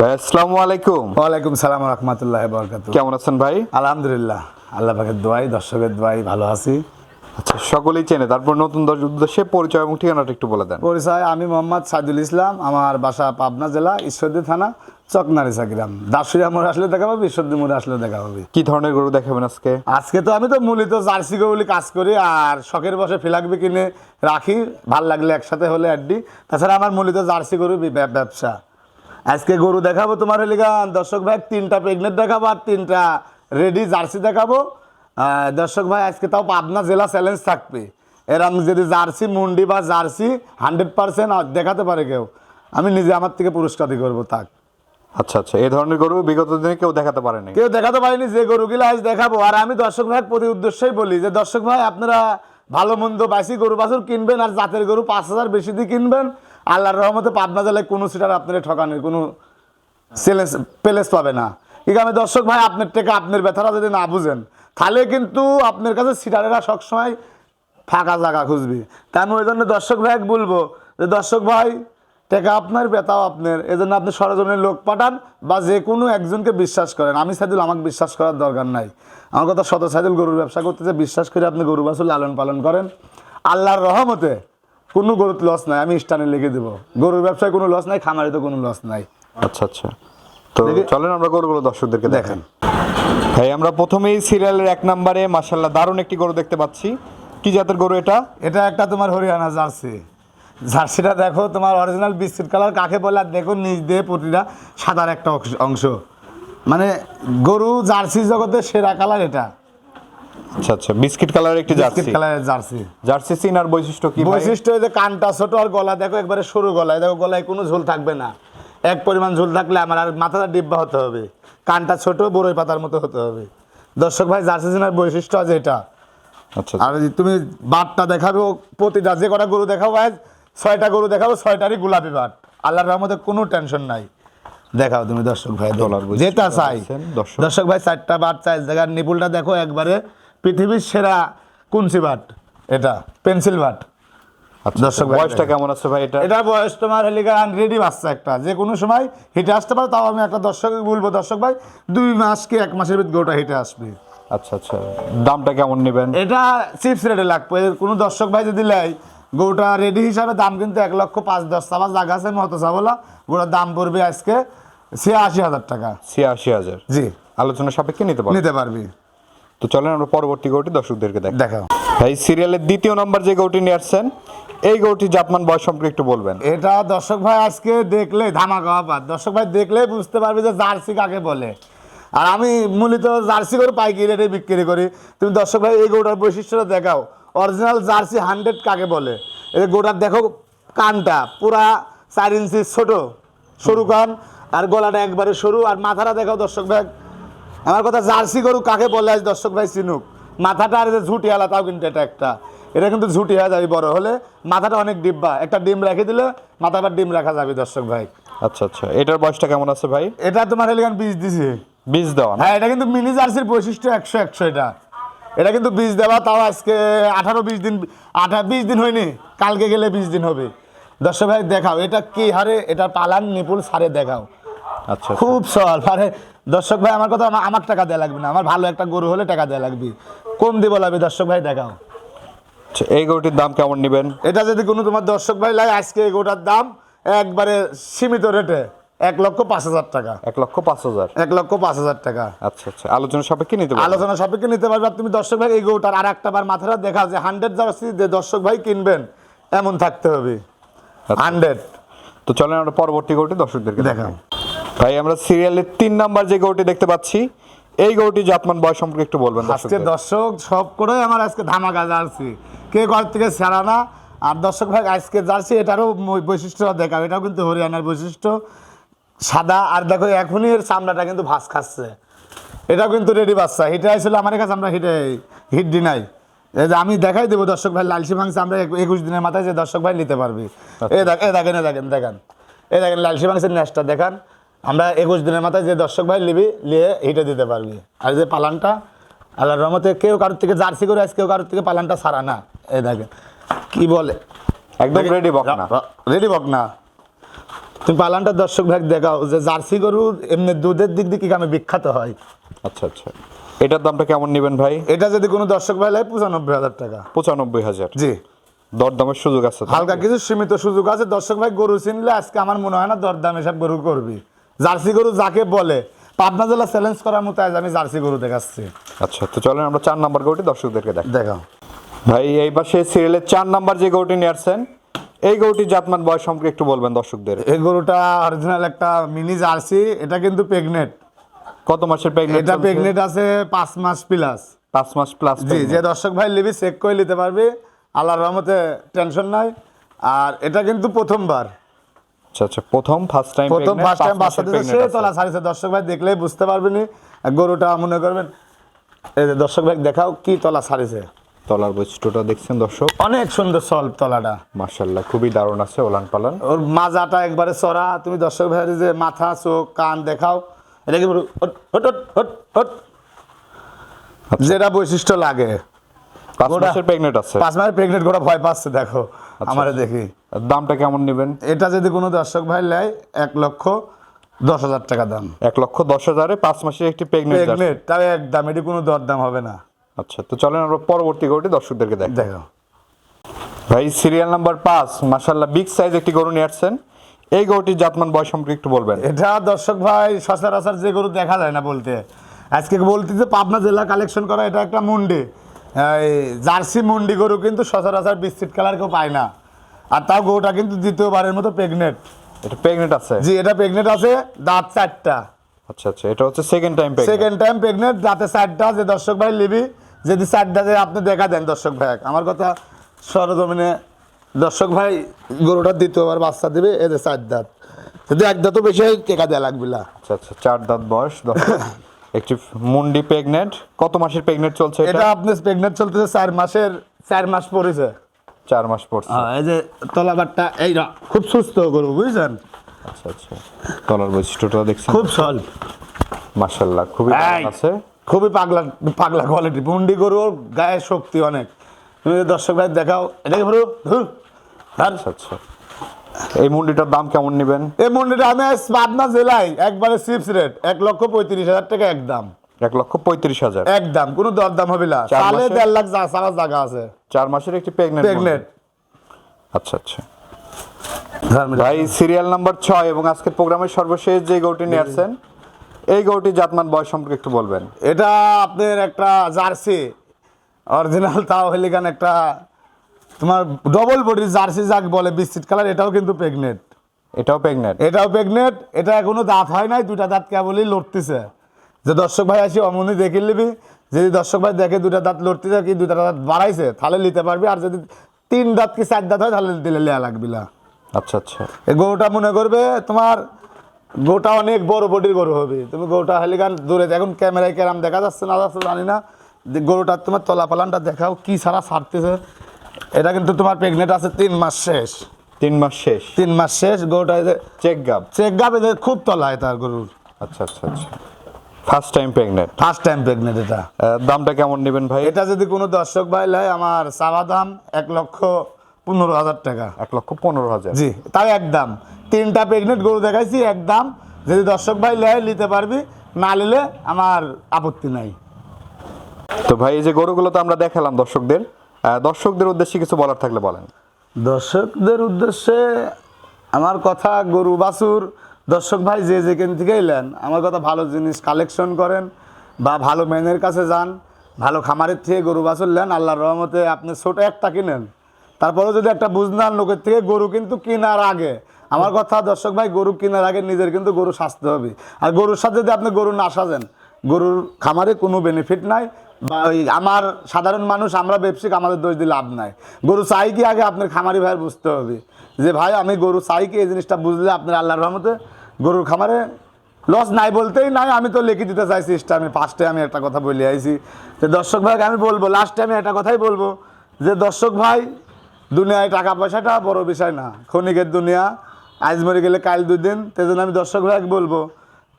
ভাই আসসালামু আলাইকুম। ওয়ালাইকুম সালাম রহমতুল্লাহ বরকাত কেমন আছেন ভাই? আলহামদুলিল্লাহ আল্লাহ পাকের দোয়াই দর্শকের দোয়াই ভালো আছি। আচ্ছা সকলেই চেনে তারপর নতুন দর্শক উদ্দেশ্যে পরিচয় এবং ঠিকানাটা একটু বলে দেন। পরিচয় আমি মোহাম্মদ সাইদুল ইসলাম আমার বাসা পাবনা জেলা ঈশ্বরদী থানা চকনারিসা গ্রাম দাসুরিয়া মোড় আসলে দেখা পাবে ঈশ্বরদী মোড়ে আসলে দেখা পাবে। কি ধরনের গরু দেখাবেন আজকে? আজকে তো আমি তো মূলত জার্সি গরুলি কাজ করি আর শখের বসে ফিলাকবি কিনে রাখি ভালো লাগলে একসাথে হলে আড্ডি তাছাড়া আমার মূলত জার্সি গরু ব্যবসা। আজকে গরু দেখাবো তোমার হলে গান দর্শক ভাই তিনটা প্রেগনেন্ট দেখাবো আর তিনটা রেডি জার্সি দেখাবো। দর্শক ভাই আজকে তাও পাবনা জেলা চ্যালেঞ্জ থাকবে। এরম যদি জার্সি মুন্ডি বা জার্সি হান্ড্রেড পার্সেন্ট দেখাতে পারে কেউ আমি নিজে আমার থেকে পুরস্কার দিয়ে করব থাক। আচ্ছা আচ্ছা এই ধরনের গরু বিগত দিনে কেউ দেখাতে পারেনি কেউ দেখাতে পারেনি যে গরুগুলো আজ দেখাবো। আর আমি দর্শক ভাই প্রতি উদ্দেশ্যই বলি যে দর্শক ভাই আপনারা ভালো মন্দ বাসি গরু বাছুর কিনবেন আর জাতের গরু পাঁচ হাজার বেশি দিয়ে কিনবেন। আল্লাহর রহমতে পাবনা জেলায় কোনো সিটার আপনার ঠকানোর কোনো সেলেন্স প্লেস পাবে না। আমি দর্শক ভাই, আপনার থেকে আপনার ব্যথাটা যদি না বুঝেন, তাহলে কিন্তু আপনার কাছে সিটারেরা সবসময় ফাঁকা জায়গা খুঁজবি। তাই আমি ওই জন্য দর্শক ভাই বলব যে দর্শক ভাই, টাকা আপনার বেতাও আপনার। এই জন্য আপনি সরজনের লোক পাঠান বা যে কোনো একজনকে বিশ্বাস করেন। আমি সাইদুল, আমাকে বিশ্বাস করার দরকার নাই। আমার কথা শত সাইদুল গরুর ব্যবসা করতেছে, বিশ্বাস করে আপনি গরু বাছুর লালন পালন করেন। আল্লাহর রহমতে কোনো গরুর লস নাই আমি স্টানে লিখে দেবো। গরুর ব্যবসায় কোনো লস নাই খামারে তো কোনো লস নাই। আচ্ছা আচ্ছা। তো চলেন আমরা গরুগুলো দর্শকদেরকে দেখেন। ভাই আমরা প্রথমেই সিরিয়ালের এক নম্বরে মাসাল্লাহ দারুণ একটি গরু দেখতে পাচ্ছি। কি জাতের গরু এটা? এটা একটা তোমার হরিয়ানা জার্সি। জার্সিটা দেখো তোমার অরিজিনাল বিস্কিট কালার কাকে বলে আর দেখো নিজ দিয়ে প্রতিটা সাদার একটা অংশ- অংশ মানে গরু জার্সি জগতের সেরা কালার এটা। আচ্ছা আচ্ছা। বিস্কিট কালারের একটি বিস্কিট জার্সি? কালারের জার্সি। জার্সি সিনার বৈশিষ্ট্য কি বৈশিষ্ট্য যে কানটা ছোট আর গলা দেখো একবারে সরু গলায়। দেখো গলায় কোনো ঝোল থাকবে না। এক পরিমাণ ঝোল থাকলে আমার আর মাথাটা ডিব্বা হতে হবে। কানটা ছোট বড়ই পাতার মতো হতে হবে। দর্শক ভাই জার্সি সিনার বৈশিষ্ট্য আছে এটা। আচ্ছা। আর তুমি বাটটা দেখাবে প্রতিটা যে কটা গরু দেখাবো আজ ছয়টা গরু দেখাবো ছয়টারই গোলাপি বাট। আল্লাহর রহমতে কোনো টেনশন নাই। দেখাও তুমি দর্শক ভাই ডলার যেটা চাই। দর্শক। ভাই চারটা বাট চাই জায়গার নিপুলটা দেখো একবারে পৃথিবীর সেরা কুনসি বাট এটা পেন্সিল বাট। আচ্ছা দর্শক ভাই বয়সটা কেমন আছে ভাই এটা? এটা বয়স তোমার হেলিগান রেডি বাচ্চা একটা। যে কোনো সময় হিটে আসতে পারে তাও আমি একটা দর্শক বলব দর্শক ভাই দুই মাস কি এক মাসের ভিতরে গোটা হিটে আসবে। আচ্ছা আচ্ছা। দামটা কেমন নেবেন? এটা চিপস রেটে লাগবে। কোনো দর্শক ভাই যদি লেয় গরুটা রেডি হিসাবে দাম কিন্তু এক লক্ষ পাঁচ দশ চাবা জায়গা আছে মতো চাবলা গরুর দাম পড়বে আজকে ছিয়াশি হাজার টাকা। ছিয়াশি হাজার। জি। আলোচনা সাপেক্ষে নিতে পারবেন নিতে পারবি। তো চলেন আমরা পরবর্তী গৌটি দর্শকদেরকে দেখ দেখাও। ভাই সিরিয়ালের দ্বিতীয় নম্বর যে গৌটি নিয়ে আসছেন এই গৌটি জাতমান বয়স সম্পর্কে একটু বলবেন। এটা দর্শক ভাই আজকে দেখলে ধামাকা ব্যাপার দর্শক ভাই দেখলে বুঝতে পারবি যে জার্সি কাকে বলে। আর আমি মূলত জার্সি করে পাইকারি রেটে বিক্রি করি। তুমি দর্শক ভাই এই গরুটার বৈশিষ্ট্যটা দেখাও। অরিজিনাল জার্সি হান্ড্রেড কাকে বলে? এই গরুটার দেখো কানটা পুরা চার ইঞ্চি ছোট সরু কান আর গলাটা একবারে সরু আর মাথাটা দেখো দর্শক ভাই আমার কথা জার্সি গরু কাকে বলে আজ দর্শক ভাই চিনুক? মাথাটা আর যে ঝুটি আলা তাও কিন্তু এটা একটা। এটা কিন্তু ঝুটি হয়ে যাবে বড় হলে মাথাটা অনেক ডিব্বা। একটা ডিম রেখে দিলে মাথা আবার ডিম রাখা যাবে দর্শক ভাই। আচ্ছা আচ্ছা। এটার বয়সটা কেমন আছে ভাই? এটা তোমার হেলিগান বীজ দিছে। বীজ দেওয়া হ্যাঁ এটা কিন্তু মিনি জার্সির বৈশিষ্ট্য একশো একশো এটা। এটা কিন্তু বীজ দেওয়া তাও আজকে আঠারো বিশ দিন আঠারো বিশ দিন হয়নি কালকে গেলে বিশ দিন হবে। দর্শক ভাই দেখাও এটা কি হারে? এটা পালান নিপুল সারে দেখাও। আচ্ছা আচ্ছা। খুব সহল আরে দর্শক ভাই আমার কথা আমা- আমার টাকা দেওয়া লাগবে না আমার ভালো একটা গরু হলে টাকা দেওয়া লাগবে। কম দিব লাগবে? দর্শক ভাই দেখাও। আচ্ছা, এই গরুটির দাম কেমন নেবেন? এটা যদি কোনো তোমার দর্শক ভাই লাগে আজকে এই গরুটার দাম একবারে সীমিত রেটে। এক লক্ষ পাঁচ হাজার টাকা। এক লক্ষ পাঁচ হাজার? এক লক্ষ পাঁচ হাজার টাকা। আচ্ছা আচ্ছা। আলোচনা সাপেক্ষে নিতে পারবেন। আলোচনা সাপেক্ষে নিতে পারবে আর তুমি দর্শক ভাই এই গরুটার আর একটা বার মাথাটা দেখা যে হান্ড্রেড জার্সি যে দর্শক ভাই কিনবেন এমন থাকতে হবে। আচ্ছা। হান্ড্রেড তো চলেন আমরা পরবর্তী গৌটি দর্শকদেরকে দেখাও। ভাই আমরা সিরিয়ালের তিন নাম্বার যে গৌটি দেখতে পাচ্ছি এই গৌটি জাতমান বয়স সম্পর্কে একটু বলবেন আজকে। দর্শক সব করে আমার আজকে ধামাকা জার্সি। কে ঘর থেকে সেরা না? আর দর্শক ভাই আজকে জার্সি এটারও বৈশিষ্ট্য দেখাও। এটাও কিন্তু হরিয়ানার বৈশিষ্ট্য। সাদা আর দেখো এখনই এর চামড়াটা কিন্তু ভাস খাচ্ছে। এটাও কিন্তু রেডি বাচ্চা। হিটে আসলে আমার কাছে আমরা হিটে হিট দি নাই এই যে আমি দেখাই দেবো দর্শক ভাই লালসি মাংস আমরা একুশ দিনের মাথায় যে দর্শক ভাই নিতে পারবি। এ দেখ এ দেখেন এ দেখেন দেখেন। এই দেখেন লালসি মাংসের ন্যাসটা দেখান। আমরা একুশ দিনের মাথায় যে দর্শক ভাই নিবি নিয়ে হিটে দিতে পারবি। আর যে পালানটা আল্লাহর রহমতে কেউ কারোর থেকে জার্সি করে আজ কেউ কারোর থেকে পালানটা সারা না। এ দেখেন কি বলে? একদম রেডি বক না রেডি বক না তুমি পালানটা দর্শক ভাগ দেখাও যে জার্সি গরু এমনি দুধের দিক দিয়ে কি কামে বিখ্যাত হয়? আচ্ছা আচ্ছা। এটার দামটা কেমন নেবেন ভাই? এটা যদি কোনো দর্শক ভাই লাগে পঁচানব্বই হাজার টাকা। পঁচানব্বই হাজার। জি। দরদামের সুযোগ আছে হালকা কিছু সীমিত সুযোগ আছে। দর্শক ভাই গরু চিনলে আজকে আমার মনে হয় না দরদাম এসব গরু করবি। জার্সি গরু যাকে বলে পাবনা জেলা চ্যালেঞ্জ করার মতো আজ আমি জার্সি গরু দেখাচ্ছি। আচ্ছা তো চলেন আমরা চার নাম্বার গরুটি দর্শকদেরকে দেখ দেখাও। ভাই এই পাশে সিরিয়ালের চার নাম্বার যে গরুটি নিয়ে আসছেন এই গরুটি জাতমান বয়স সম্পর্কে একটু বলবেন দর্শকদের। এই গরুটা অরিজিনাল একটা মিনি জার্সি এটা কিন্তু প্রেগনেন্ট কত মাসের প্রেগনেন্ট এটা প্রেগনেন্ট আছে পাঁচ মাস প্লাস পাঁচ মাস প্লাস জি যে দর্শক ভাই লিবি চেক করে নিতে পারবে। আল্লাহর রহমতে টেনশন নাই। আর এটা কিন্তু প্রথমবার। আচ্ছা আচ্ছা প্রথম ফার্স্ট টাইম প্রথম ফার্স্ট টাইম বাচ্চা দিতে সে তোলা ছাড়িয়েছে দর্শক ভাই দেখলেই বুঝতে পারবেন। গরুটা মনে করবেন এই যে দর্শক ভাই দেখাও কি তলা ছাড়িয়েছে তলার বৈশিষ্ট্যটা দেখছেন দর্শক? অনেক সুন্দর সল্ভ তলাটা। মার্শাল্লাহ খুবই দারুণ আছে ওলান পালান ওর মাজাটা একবারে চড়া তুমি দর্শক ভাই যে মাথা চোখ কান দেখাও এটা কি হট। যেটা বৈশিষ্ট্য লাগে। পাঁচ মাসের প্রেগনেন্ট আছে। পাঁচ মাসের প্রেগনেন্ট গোটা ভয় পাচ্ছে দেখো আমারে দেখি। দামটা কেমন নেবেন? এটা যদি কোনো দর্শক ভাই নেয় এক লক্ষ দশ হাজার টাকা দাম। এক লক্ষ দশ হাজারে পাঁচ মাসের একটি প্রেগনেন্ট প্রেগনেন্ট তাও একদম এটি কোনো দরদাম হবে না। আচ্ছা তো চলেন আমরা পরবর্তী গরুটি দর্শকদেরকে দেখ দেখো। ভাই সিরিয়াল নাম্বার পাঁচ মার্শাল্লাহ বিগ সাইজ একটি গরু নিয়ে আসছেন। এই গরুটির জাতমান বয়স সম্পর্কে একটু বলবেন। এটা দর্শক ভাই সচরাচর যে গরু দেখা যায় না বলতে। আজকে বলতে যে পাবনা জেলা কালেকশন করা এটা একটা মুন্ডি। এই জার্সি মুন্ডি গরু কিন্তু সচরাচর বিস্কিট কালার কেউ পায় না। আর তাও গরুটা কিন্তু দ্বিতীয়বারের মতো প্রেগনেন্ট এটা প্রেগনেন্ট আছে? জি এটা প্রেগনেন্ট আছে দাঁত চারটা। আচ্ছা আচ্ছা এটা হচ্ছে second time second time pregnant দাঁতে চারটা যে দর্শক ভাই লিবি যদি চারটা যে আপনি দেখা দেন দর্শক ভাই আমার কথা সরজমিনে দর্শক ভাই গরুটা দ্বিতীয়বার বাচ্চা দিবে এদের চার দাঁত। যদি এক দাঁতও বেশি হয় টেকা দেওয়া লাগবে না। আচ্ছা আচ্ছা চার দাঁত বয়স একটি মুন্ডি প্রেগনেন্ট কত মাসের প্রেগনেন্ট চলছে এটা? আপনি প্রেগনেন্ট চলতেছে চার মাসের চার মাস পড়েছে চার মাস পড়ছে এই যে তলাবারটা এই খুব সুস্থ গরু বুঝছেন? আচ্ছা আচ্ছা। তলার বৈশিষ্ট্যটা দেখছেন? খুব সল্ভ মার্শাল্লাহ খুবই আছে। খুবই পাগলা পাগলা কোয়ালিটি মুন্ডি গরুর গায়ে শক্তি অনেক। তুমি যদি দর্শক ভাই দেখাও এটাকে ধরো ধর। আচ্ছা আচ্ছা। এই মুন্ডিটার দাম কেমন নেবেন? এই মন্ডিটা আমি পাবনা জেলায় একবারে চিপস রেট এক লক্ষ পঁয়ত্রিশ হাজার টাকা একদম এক লক্ষ পঁয়ত্রিশ হাজার? একদম কোনো দরদাম হবে না। দেড় লাখ যা সারা জায়গা আছে। চার মাসের একটি প্রেগনেন্ট প্রেগনেন্ট আচ্ছা আচ্ছা। ভাই সিরিয়াল নাম্বার ছয় এবং আজকের প্রোগ্রামের সর্বশেষ যে গরুটি নিয়ে আসছেন এই গরুটির জাতমান বয়স সম্পর্কে একটু বলবেন। এটা আপনার একটা জার্সি অরিজিনাল তাও হেলিকান একটা তোমার ডবল বডি জার্সি যাক বলে বিস্কিট কালার এটাও কিন্তু প্রেগনেন্ট এটাও প্রেগনেন্ট এটাও প্রেগনেন্ট এটা এখনও দাঁত হয় নাই দুটা দাঁত কেবলই লড়তেছে। যে দর্শক ভাই আসি অমনি দেখে নিবি যদি দর্শক ভাই দেখে দুটা দাঁত লড়তেছে কি দুটা দাঁত বাড়াইছে তাহলে নিতে পারবি আর যদি তিন দাঁত কি চার দাঁত হয় তাহলে দিলে লেয়া লাগবি না আচ্ছা আচ্ছা। এই গরুটা মনে করবে তোমার গোটা অনেক বড় বডির গরু হবে। তুমি গরুটা হেলিকান দূরে এখন ক্যামেরায় ক্যারাম দেখা যাচ্ছে না যাচ্ছে জানি না। গরুটার তোমার তলা পালানটা দেখাও কি সারা ছাড়তেছে এটা কিন্তু তোমার প্রেগনেন্ট আছে তিন মাস শেষ। তিন মাস শেষ? তিন মাস শেষ গরুটা চেক গাব? চেক গাবে খুব তলায় তার গরুর। আচ্ছা আচ্ছা আচ্ছা। First time pregnant first time pregnant এটা। দামটা কেমন নেবেন ভাই? এটা যদি কোনো দর্শক ভাই লাই আমার চাওয়া দাম এক লক্ষ পনেরো হাজার টাকা। এক লক্ষ পনেরো হাজার। জি তাও একদম তিনটা প্রেগনেন্ট গরু দেখাইছি একদম যদি দর্শক ভাই লেয় নিতে পারবি না নিলে আমার আপত্তি নাই। তো ভাই এই যে গরুগুলো তো আমরা দেখালাম দর্শকদের দর্শকদের উদ্দেশ্যে কিছু বলার থাকলে বলেন। দর্শকদের উদ্দেশ্যে আমার কথা গরু বাছুর দর্শক ভাই যে যেখান থেকে এলেন আমার কথা ভালো জিনিস কালেকশন করেন বা ভালো ম্যানের কাছে যান ভালো খামারের থেকে গরু বাছুর নেন আল্লাহর রহমতে আপনি ছোট একটা কিনেন। তারপরেও যদি একটা বুঝনার লোকের থেকে গরু কিন্তু কেনার আগে আমার কথা দর্শক ভাই, গরু কেনার আগে নিজের কিন্তু গরু সাজতে হবে। আর গরুর সাথে যদি আপনি গরু না সাজেন, গরুর খামারে কোনো বেনিফিট নাই। বা ওই আমার সাধারণ মানুষ, আমরা ব্যবসায়িক, আমাদের দোষ দিয়ে লাভ নাই। গরু চাই কি আগে আপনার খামারি ভাইয়ের বুঝতে হবে। যে ভাই, আমি গরু চাই কি এই জিনিসটা বুঝলে আপনার আল্লাহর রহমতে গরুর খামারে লস নাই বলতেই নাই। আমি তো লিখে দিতে চাইছি আমি ফার্স্টে আমি একটা কথা বলে আইছি। যে দর্শক ভাইকে আমি বলব লাস্টে আমি একটা কথাই বলব। যে দর্শক ভাই, দুনিয়ায় টাকা পয়সাটা বড় বিষয় না। ক্ষণিকের দুনিয়া আজ মরে গেলে কাল দুই দিন জন্য আমি দর্শক ভাইকে বলব,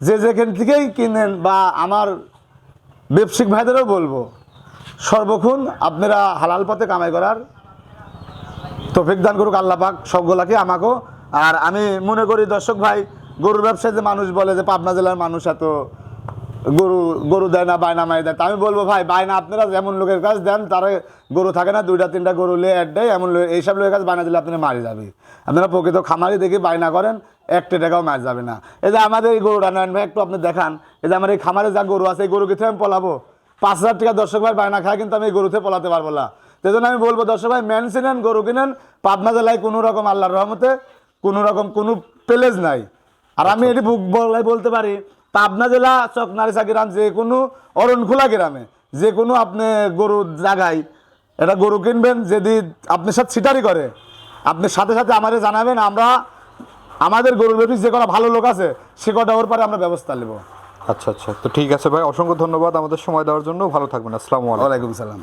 যে যেখান থেকেই কিনেন বা আমার ব্যবসায়িক ভাইদেরও বলব, সর্বক্ষণ আপনারা হালাল পথে কামাই করার তফিক দান করুক আল্লাপাক সবগুলাকে আমাকেও আর আমি মনে করি দর্শক ভাই, গরুর ব্যবসায় যে মানুষ বলে যে পাবনা জেলার মানুষ এত গরু গরু দেয় না বায়না মাই দেয়। তা আমি বলব ভাই বায়না আপনারা যেমন লোকের কাছ দেন তারা গরু থাকে না দুইটা তিনটা গরু লে অ্যাড দেয় এমন এইসব লোকের কাছে বায়না দিলে আপনি মারি যাবে। আপনারা প্রকৃত খামারি দেখে বায়না করেন একটা টাকাও মার যাবে না। এই যে আমাদের এই গরুটা নয়ন ভাই একটু আপনি দেখান। এই যে আমার এই খামারে যা গরু আছে এই গরুকে থেকে আমি পলাবো? পাঁচ হাজার টাকা দর্শক ভাই বায়না খায় কিন্তু আমি এই গরুতে পলাতে পারব না। সেই জন্য আমি বলব দর্শক ভাই মেন চিনেন গরু কিনেন। পাবনা জেলায় কোনো রকম আল্লাহর রহমতে কোনো রকম কোনো প্যালেজ নাই। আর আমি এটি বুক বলাই বলতে পারি পাবনা জেলা চকনারিসা গ্রাম যে কোনো অরণখোলা গ্রামে যে কোনো আপনি গরু জাগায় এটা গরু কিনবেন যদি আপনি সাথে ছিটারি করে আপনি সাথে সাথে আমাদের জানাবেন আমরা আমাদের গরুর বেবি যে কটা ভালো লোক আছে সে কটা ওর পরে আমরা ব্যবস্থা নেব। আচ্ছা আচ্ছা। তো ঠিক আছে ভাই অসংখ্য ধন্যবাদ আমাদের সময় দেওয়ার জন্য। ভালো থাকবেন। আসসালামু আলাইকুম। সালাম।